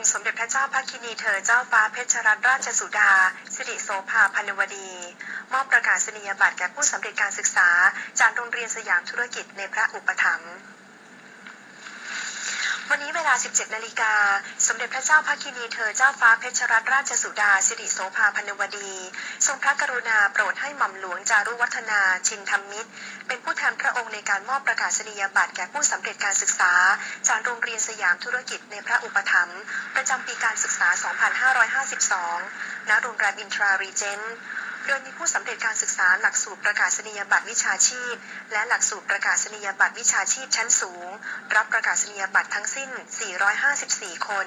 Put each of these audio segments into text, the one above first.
ค์สมเด็จพระเจ้าพระคินีเธอเจ้าฟ้าเพชรรัตนราชสุดา สิริโสภาพันวดี มอบประกาศนียบัตรแก่ผู้สำเร็จการศึกษา จากโรงเรียนสยามธุรกิจในพระอุปถัมภ์ วันนี้เวลา 17 นาฬิกา สมเด็จพระเจ้าพระคินีเธอเจ้าฟ้าเพชรรัตนราชสุดาสิริโสภาพันวดี ทรงพระกรุณาโปรดให้หม่อมหลวงจารุวัฒนาชินธรรมมิตร เป็นผู้แทนพระองค์ในการมอบประกาศนียบัตรแก่ผู้สำเร็จการศึกษา จากโรงเรียนสยามธุรกิจในพระอุปถัมภ์ประจำปีการศึกษา 2552 ณ โรงแรมอินทรารีเจนต์ โดยมีผู้สำเร็จการศึกษาหลักสูตรประกาศนียบัตรวิชาชีพ และหลักสูตรประกาศนียบัตรวิชาชีพชั้นสูง รับประกาศนียบัตรทั้งสิ้น 454 คน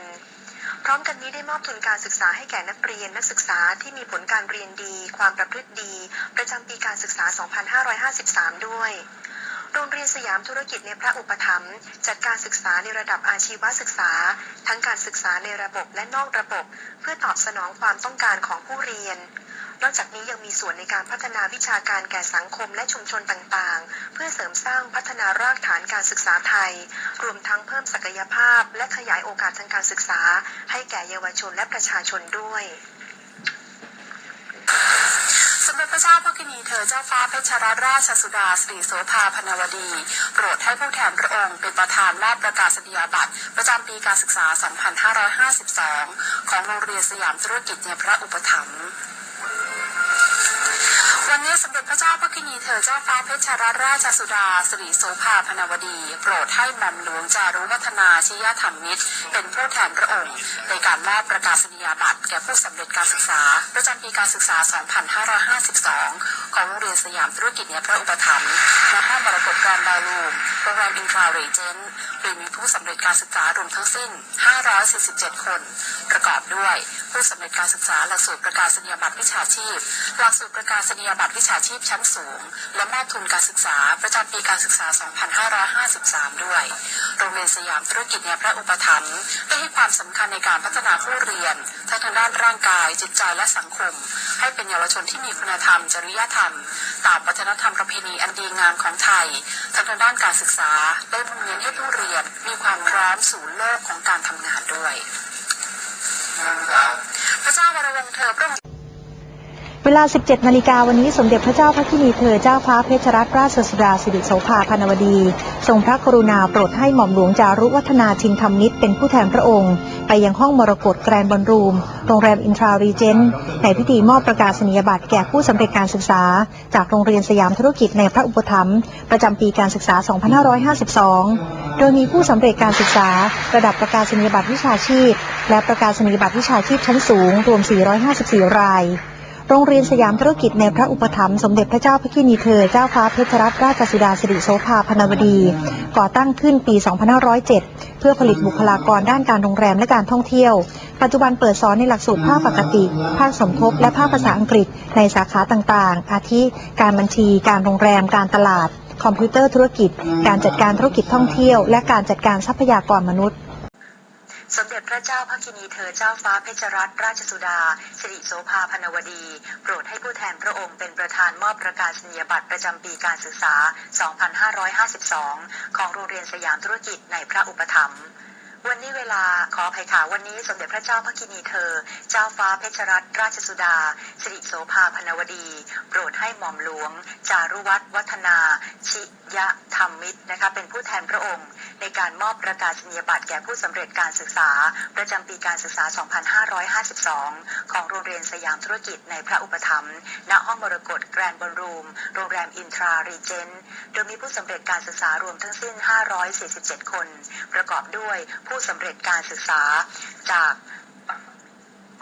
พร้อมกันนี้ได้มอบทุนการศึกษาให้แก่นักเรียนนักศึกษาที่มีผลการเรียนดี ความประพฤติดี ประจำปีการศึกษา 2553 ด้วยโรงเรียนสยามธุรกิจในพระอุปถัมภ์จัดการศึกษาในระดับอาชีวศึกษา ทั้งการศึกษาในระบบและนอกระบบ เพื่อตอบสนองความต้องการของผู้เรียน นอกจากนี้ยังมีส่วนในการพัฒนาวิชาการแก่สังคมและชุมชนต่างๆ เพื่อเสริมสร้างพัฒนารากฐานการศึกษาไทย รวมทั้งเพิ่มศักยภาพ และขยายโอกาสทางการศึกษา ให้แก่เยาวชนและประชาชนด้วยสมเด็จพระเจ้าพระกินีเธอเจ้าฟ้าเพชรรัตนราชสุดาสิริโสภาพนวดี โปรดให้ผู้แทนพระองค์เป็นประธานมอบประกาศนียบัตร ประจำปีการศึกษา 2552 ของโรงเรียนสยามธุรกิจในพระอุปถัมภ์ สมเด็จพระเจ้าพระกินีเธอเจ้าฟ้าเพชรรัตนราชสุดาสิริโสภาพนวดี โปรดให้หม่อมหลวงจารุวัฒนาชิยธรรมมิตร เป็นผู้แทนพระองค์ในการมอบประกาศนียบัตรแก่ผู้สำเร็จการศึกษา ประจำปีการศึกษา 2552 ของโรงเรียนสยามธุรกิจในพระอุปถัมภ์ณห้องมรกตแกรนด์บาลูมโรงแรมอินทราเรเจนต์ โดยมีผู้สำเร็จการศึกษารวมทั้งสิ้น 547 คน ประกอบด้วยผู้สำเร็จการศึกษาหลักสูตรประกาศนียบัตรวิชาชีพ หลักสูตรประกาศนียบัตรวิชาชีพชั้นสูง และมอบทุนการศึกษาประจำปีการศึกษา 2553 ด้วย โรงเรียนสยามธุรกิจในพระอุปถัมภ์ได้ให้ความสำคัญในการพัฒนาผู้เรียนทั้งทางด้านร่างกาย จิตใจและสังคม ให้เป็นเยาวชนที่มีคุณธรรม จริยธรรม ตามวัฒนธรรมประเพณีอันดีงามของไทยทั้งทางด้านการศึกษาได้มุ่งเน้นให้ผู้เรียนมีความพร้อมสู่โลกของการทำงานด้วย พระเจ้าวรวงศ์เธอพระองค์เว ลา 17 นาฬิกาวันนี้สมเด็จพระเจ้าพระกินีเธอเจ้าฟ้าเพชรรัตนราชสุดาสิริโสภาพนวดี ทรงพระกรุณาโปรดให้หม่อมหลวงจารุวัฒนาชินธรรมนิตเป็นผู้แทนพระองค์ ไปยังห้องมรกตแกรนด์บอลรูม โรงแรมอินทรารีเจนต์ในพิธีมอบประกาศนียบัตรแก่ผู้สำเร็จการศึกษา จากโรงเรียนสยามธุรกิจในพระอุปถัมภ์ประจำปีการศึกษา 2552 โดยมีผู้สำเร็จการศึกษา ระดับประกาศนียบัตรวิชาชีพ และประกาศนียบัตรวิชาชีพชั้นสูงรวม 454 ราย โรงเรียนสยามธุรกิจในพระอุปถัมภ์สมเด็จพระเจ้าพระกินีเธอ เจ้าฟ้าเพชรรัตนราชสุดาสิริโสภาพนวดี ก่อตั้งขึ้นปี 2507 เพื่อผลิตบุคลากรด้านการโรงแรมและการท่องเที่ยว ปัจจุบันเปิดสอนในหลักสูตรภาคปกติ ภาคสมทบ และภาคภาษาอังกฤษในสาขาต่างๆ อาทิ การบัญชี การโรงแรม การตลาด คอมพิวเตอร์ธุรกิจ การจัดการธุรกิจท่องเที่ยว และการจัดการทรัพยากรมนุษย์ สมเด็จพระเจ้าพระกินีเธอเจ้าฟ้าเพชรรัตนราชสุดา สิริโสภาพนวดี โปรดให้ผู้แทนพระองค์เป็นประธานมอบประกาศนียบัตรประจำปีการศึกษา 2552 ของโรงเรียนสยามธุรกิจในพระอุปถัมภ์ วันนี้เวลาขออภัยค่ะวันนี้สมเด็จพระเจ้าพระกินีเธอ เจ้าฟ้าเพชรรัตนราชสุดา สิริโสภาพนวดี โปรดให้หม่อมหลวง จารุวัฒน์วัฒนา ชิยธรรมมิตรนะคะเป็นผู้แทนพระองค์ ในการมอบประกาศนียบัตรแก่ผู้สำเร็จการศึกษา ประจำปีการศึกษา 2552 ของโรงเรียนสยามธุรกิจในพระอุปถัมภ์ณห้องมรกตแกรนด์บอลรูม โรงแรมอินทรารีเจนโดยมีผู้สำเร็จการศึกษารวมทั้งสิ้น 547 คน ประกอบด้วยผู้สำเร็จการศึกษาจาก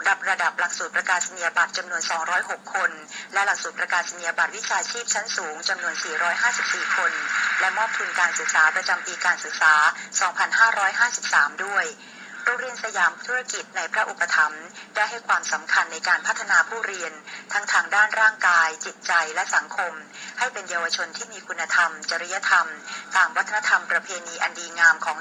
ระดับระดับหลักสูตรประกาศนียบัตรจำนวน 206 คน และหลักสูตรประกาศนียบัตรวิชาชีพชั้นสูงจำนวน 454 คน และมอบทุนการศึกษาประจำปีการศึกษา 2553 ด้วย โรงเรียนสยามธุรกิจในพระอุปถัมภ์ได้ให้ความสำคัญในการพัฒนาผู้เรียน ทั้งทางด้านร่างกาย จิตใจและสังคม ให้เป็นเยาวชนที่มีคุณธรรม จริยธรรม ตามวัฒนธรรมประเพณีอันดีงามของ